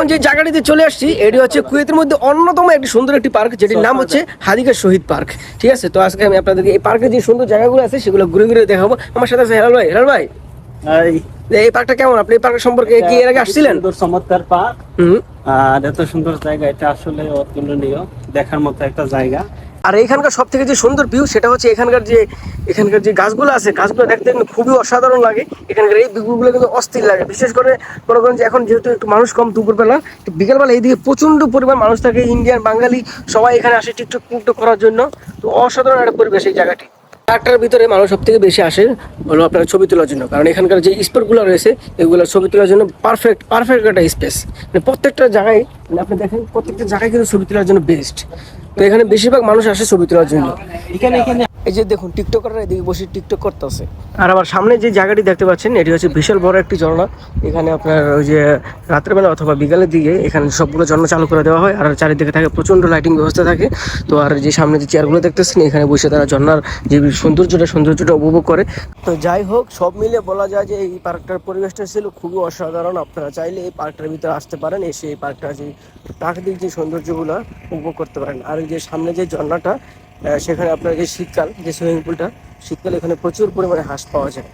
এখন যে জায়গাটিতে চলে আসছি এটি হচ্ছে কুয়েতের মধ্যে অন্যতম একটি সুন্দর একটি পার্ক যেটির নাম হচ্ছে হাদিকা শহীদ পার্ক। ঠিক আছে? তো আজকে আমি আপনাদেরকে এই পার্কের যে সুন্দর জায়গাগুলো আছে সেগুলো ঘুরে ঘুরে দেখাবো। আমার সাথে আছে হেলাল ভাই। হেলাল ভাই? এই। পার্কটা কেমন? আপনি এই পার্ক সম্পর্কে কি এর আগে আসছিলেন? সুন্দর চমৎকার পার্ক। হুম। আর এত সুন্দর জায়গা এটা আসলে অতুলনীয়। দেখার মতো একটা জায়গা। আর এখানকার সব থেকে যে সুন্দর ভিউ সেটা হচ্ছে এখানকার যে এখানকার যে গাছগুলো আছে, গাছগুলো দেখতে খুবই অসাধারণ লাগে। এখানকার এই ভিউগুলো কিন্তু অস্থির লাগে। বিশেষ করে মনে করেন যে এখন যেহেতু একটু মানুষ কম দুপুরবেলা বিকেলবেলা এইদিকে প্রচণ্ড পরিমাণ মানুষ থাকে, ইন্ডিয়ান, বাঙালি, সবাই এখানে আসে টিকটক টিকটক করার জন্য। তো অসাধারণ একটা পরিবেশ এই জায়গাটি। পার্কটার ভিতরে মানুষ সব থেকে বেশি আসে হলো আপনার ছবি তোলার জন্য। কারণ এখানকার যে স্পটগুলো রয়েছে এগুলো ছবি তোলার জন্য পারফেক্ট পারফেক্ট একটা স্পেস মানে প্রত্যেকটা জায়গায় মানে আপনি দেখেন প্রত্যেকটা জায়গায় কিন্তু ছবি তোলার জন্য বেস্ট তো এখানে বেশিরভাগ মানুষ আসে ছবি তোলার জন্য। এখানে এখানে এই যে দেখুন, টিকটকাররা এদিকে বসে টিকটক করতেছে। আর আবার সামনে যে জায়গাটি দেখতে পাচ্ছেন, এটি হচ্ছে বিশাল বড় একটি ঝর্ণা। এখানে আপনার ওই যে রাত্রেবেলা অথবা বিকালের দিকে এখানে সবগুলো ঝর্ণা চালু করে দেওয়া হয়, আর চারিদিকে থাকে প্রচণ্ড লাইটিং ব্যবস্থা থাকে। তো আর যে সামনে যে চেয়ারগুলো দেখতেছেন, এখানে বসে তারা ঝর্ণার যে সৌন্দর্যটা সৌন্দর্যটা উপভোগ করে। তো যাই হোক, সব মিলে বলা যায় যে এই পার্কটার পরিবেশটা ছিল খুবই অসাধারণ। আপনারা চাইলে এই পার্কটার ভিতরে আসতে পারেন, এসে এই পার্কটা যে প্রাকৃতিক যে সৌন্দর্যগুলো উপভোগ করতে পারেন। আর যে সামনে যে ঝর্ণাটা সেখানে আপনার যে শীতকাল যে সুইমিং পুলটা শীতকালে এখানে প্রচুর পরিমাণে হাঁস পাওয়া যায়।